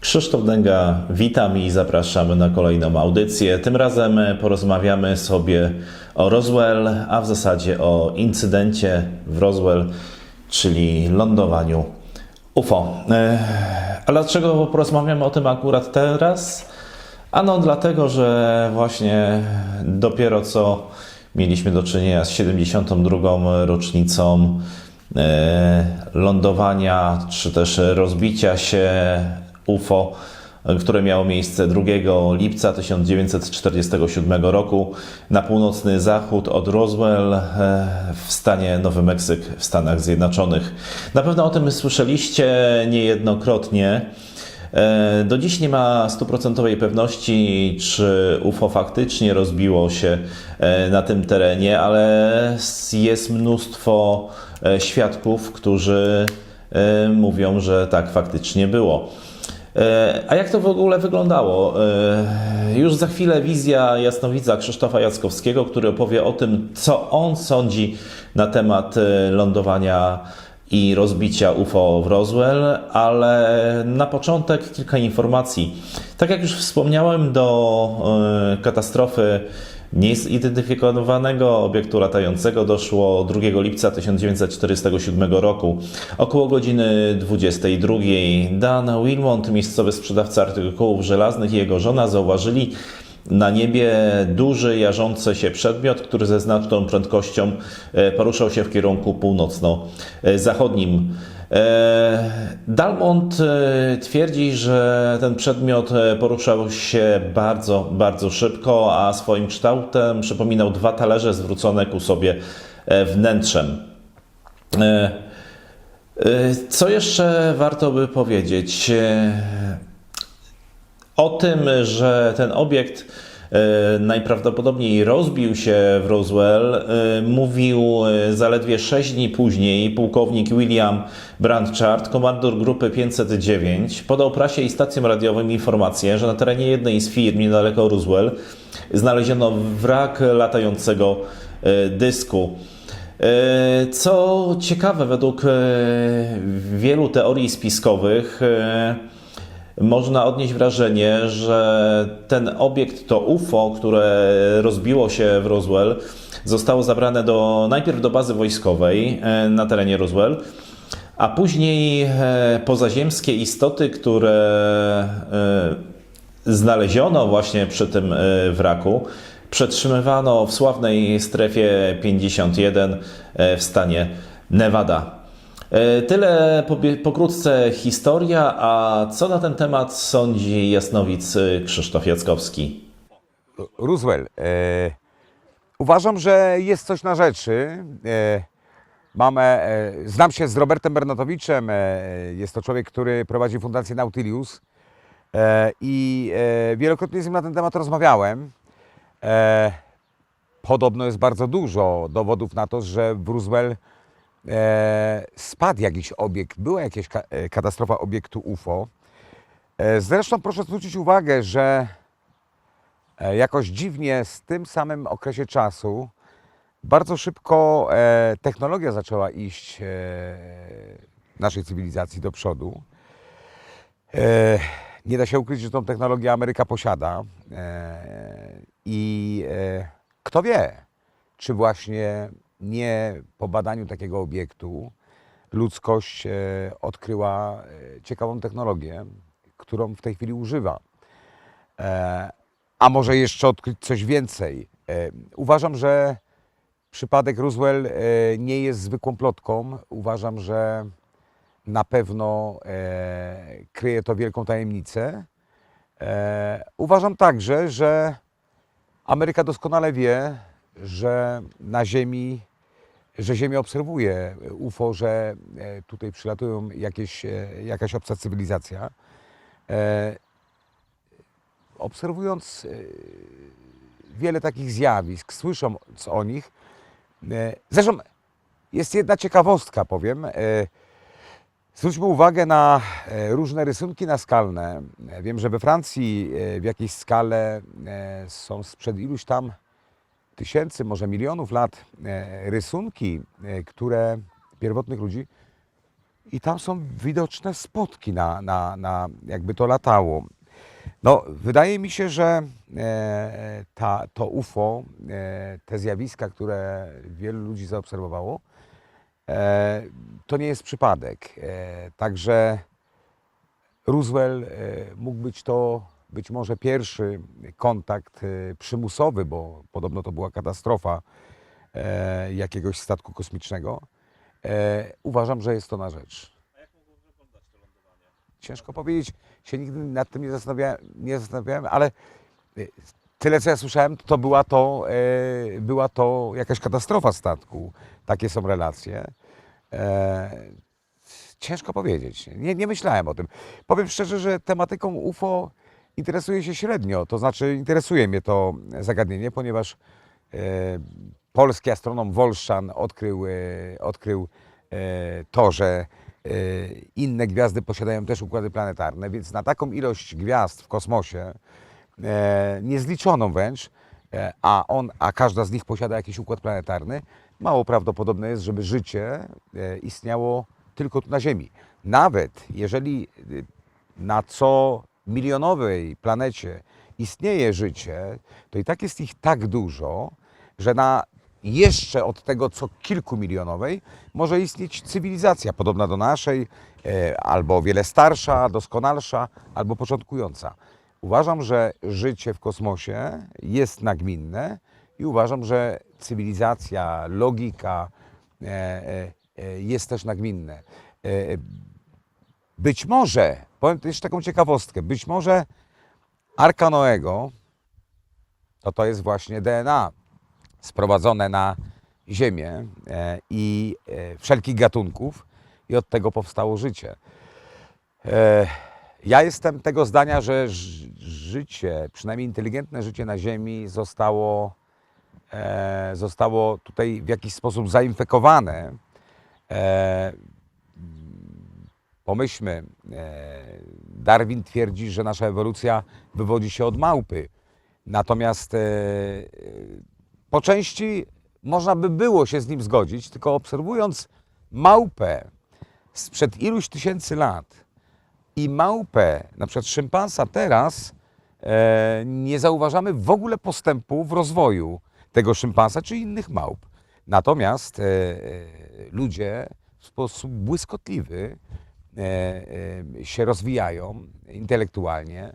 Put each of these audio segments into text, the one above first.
Krzysztof Dęga, witam i zapraszamy na kolejną audycję. Tym razem porozmawiamy sobie o Roswell, a w zasadzie o incydencie w Roswell, czyli lądowaniu UFO. E, A dlaczego porozmawiamy o tym akurat teraz? Ano dlatego, że właśnie dopiero co mieliśmy do czynienia z 72. rocznicą e, lądowania czy też rozbicia się UFO, które miało miejsce 2 lipca 1947 roku na północny zachód od Roswell e, w stanie Nowy Meksyk w Stanach Zjednoczonych. Na pewno o tym słyszeliście niejednokrotnie. E, Do dziś nie ma stuprocentowej pewności, czy UFO faktycznie rozbiło się e, na tym terenie, ale jest mnóstwo świadków, którzy mówią, że tak faktycznie było. E, A jak to w ogóle wyglądało? E, Już za chwilę wizja jasnowidza Krzysztofa Jackowskiego, który opowie o tym, co on sądzi na temat e, lądowania i rozbicia UFO w Roswell, ale na początek kilka informacji. Tak jak już wspomniałem, do e, katastrofy niezidentyfikowanego obiektu latającego doszło 2 lipca 1947 roku. Około godziny 22 Dan Wilmont, miejscowy sprzedawca artykułów żelaznych i jego żona zauważyli na niebie duży, jarzący się przedmiot, który ze znaczną prędkością e, poruszał się w kierunku północno-zachodnim. E, Dalmont e, twierdzi, że ten przedmiot poruszał się bardzo, bardzo szybko, a swoim kształtem przypominał dwa talerze zwrócone ku sobie wnętrzem. Co jeszcze warto by powiedzieć? O tym, że ten obiekt e, najprawdopodobniej rozbił się w Roswell, e, mówił e, zaledwie 6 dni później pułkownik William Brandchart, komandor grupy 509. Podał prasie i stacjom radiowym informację, że na terenie jednej z firm niedaleko Roswell znaleziono wrak latającego dysku. Co ciekawe, według wielu teorii spiskowych, można odnieść wrażenie, że ten obiekt to UFO, które rozbiło się w Roswell, zostało zabrane do, najpierw do bazy wojskowej e, na terenie Roswell, a później e, pozaziemskie istoty, które e, znaleziono właśnie przy tym wraku, przetrzymywano w sławnej strefie 51 e, w stanie Nevada. E, Tyle pokrótce historia, a co na ten temat sądzi jasnowic e, Krzysztof Jackowski? Roosevelt. E, uważam, że jest coś na rzeczy. E, mamy, e, znam się z Robertem Bernatowiczem. E, jest to człowiek, który prowadzi Fundację Nautilus. E, I e, wielokrotnie z nim na ten temat rozmawiałem. E, podobno jest bardzo dużo dowodów na to, że w Roosevelt e, spadł jakiś obiekt, była jakaś ka- e, katastrofa obiektu UFO. E, zresztą proszę zwrócić uwagę, że E, jakoś dziwnie z tym samym okresie czasu bardzo szybko e, technologia zaczęła iść e, naszej cywilizacji do przodu. E, nie da się ukryć, że tą technologię Ameryka posiada e, i e, kto wie, czy właśnie nie po badaniu takiego obiektu ludzkość e, odkryła e, ciekawą technologię, którą w tej chwili używa. E, a może jeszcze odkryć coś więcej. Uważam, że przypadek Roosevelt nie jest zwykłą plotką. Uważam, że na pewno kryje to wielką tajemnicę. Uważam także, że Ameryka doskonale wie, że na Ziemi, że Ziemia obserwuje UFO, że e, tutaj przylatują jakieś, e, jakaś obca cywilizacja. E, obserwując wiele takich zjawisk, słysząc o nich, zresztą jest jedna ciekawostka, powiem. Zwróćmy uwagę na różne rysunki naskalne. Wiem, że we Francji w jakiejś skale są sprzed iluś tam tysięcy, może milionów lat e, rysunki, e, które pierwotnych ludzi i tam są widoczne spotki na, na, na jakby to latało. No, wydaje mi się, że e, ta, to UFO, te zjawiska, które wielu ludzi zaobserwowało, to nie jest przypadek. Także Roosevelt mógł być to być może pierwszy kontakt e, przymusowy, bo podobno to była katastrofa e, jakiegoś statku kosmicznego. E, uważam, że jest to na rzecz. Ciężko powiedzieć, się nigdy nad tym nie zastanawiałem, nie zastanawiałem ale e, tyle co ja słyszałem, to była to, e, była to jakaś katastrofa statku. Takie są relacje. E, ciężko powiedzieć. Nie, nie myślałem o tym. Powiem szczerze, że tematyką UFO interesuję się średnio. To znaczy, interesuje mnie to zagadnienie, ponieważ e, polski astronom Wolszczan odkrył, e, odkrył e, to, że e, inne gwiazdy posiadają też układy planetarne, więc na taką ilość gwiazd w kosmosie, e, niezliczoną wręcz, e, a, on, a każda z nich posiada jakiś układ planetarny, mało prawdopodobne jest, żeby życie e, istniało tylko tu na Ziemi. Nawet jeżeli y, na co milionowej planecie istnieje życie, to i tak jest ich tak dużo, że na jeszcze od tego co kilkumilionowej może istnieć cywilizacja podobna do naszej, e, albo o wiele starsza, doskonalsza, albo początkująca. Uważam, że życie w kosmosie jest nagminne i uważam, że cywilizacja, logika e, e, jest też nagminne. Być może, powiem jeszcze taką ciekawostkę, być może Arka Noego to to jest właśnie DNA sprowadzone na Ziemię e, i e, wszelkich gatunków i od tego powstało życie. E, Ja jestem tego zdania, że życie, przynajmniej inteligentne życie na Ziemi zostało, zostało tutaj w jakiś sposób zainfekowane. Pomyślmy, e, Darwin twierdzi, że nasza ewolucja wywodzi się od małpy. Natomiast e, po części można by było się z nim zgodzić, tylko obserwując małpę sprzed iluś tysięcy lat i małpę, na przykład szympansa teraz, e, nie zauważamy w ogóle postępu w rozwoju tego szympansa czy innych małp. Natomiast ludzie w sposób błyskotliwy się rozwijają intelektualnie,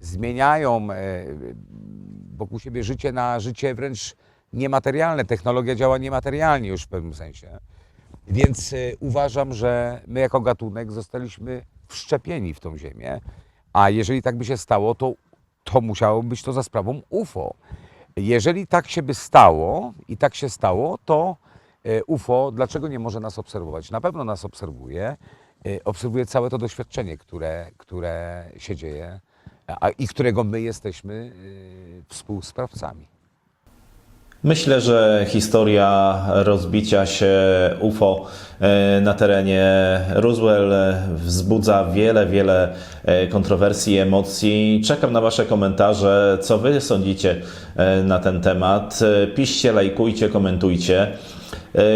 zmieniają e, wokół siebie życie na życie wręcz niematerialne. Technologia działa niematerialnie już w pewnym sensie. Więc e, uważam, że my jako gatunek zostaliśmy wszczepieni w tą ziemię, a jeżeli tak by się stało, to, to musiało być to za sprawą UFO. Jeżeli tak się by stało i tak się stało, to e, UFO dlaczego nie może nas obserwować? Na pewno nas obserwuje. E, Obserwuje całe to doświadczenie, które, które się dzieje a, i którego my jesteśmy e, współsprawcami. Myślę, że historia rozbicia się UFO e, na terenie e, wzbudza wiele, wiele e, kontrowersji emocji. Czekam na Wasze komentarze, co Wy sądzicie e, na ten temat. Piszcie, lajkujcie, komentujcie.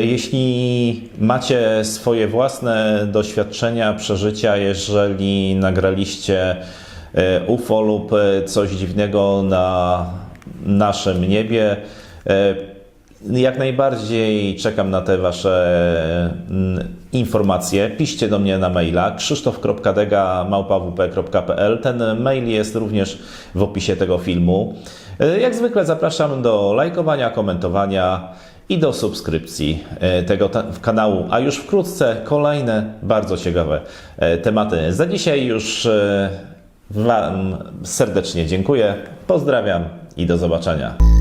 Jeśli macie swoje własne doświadczenia, przeżycia, jeżeli nagraliście UFO lub coś dziwnego na naszym niebie, jak najbardziej czekam na te Wasze mm, informacje. Piszcie do mnie na maila krzysztof.dega.małpawp.pl Ten mail jest również w opisie tego filmu. E, Jak zwykle zapraszam do lajkowania, komentowania i do subskrypcji e, tego kanału, a już wkrótce kolejne bardzo ciekawe e, tematy. Za dzisiaj już e, Wam serdecznie dziękuję, pozdrawiam i do zobaczenia.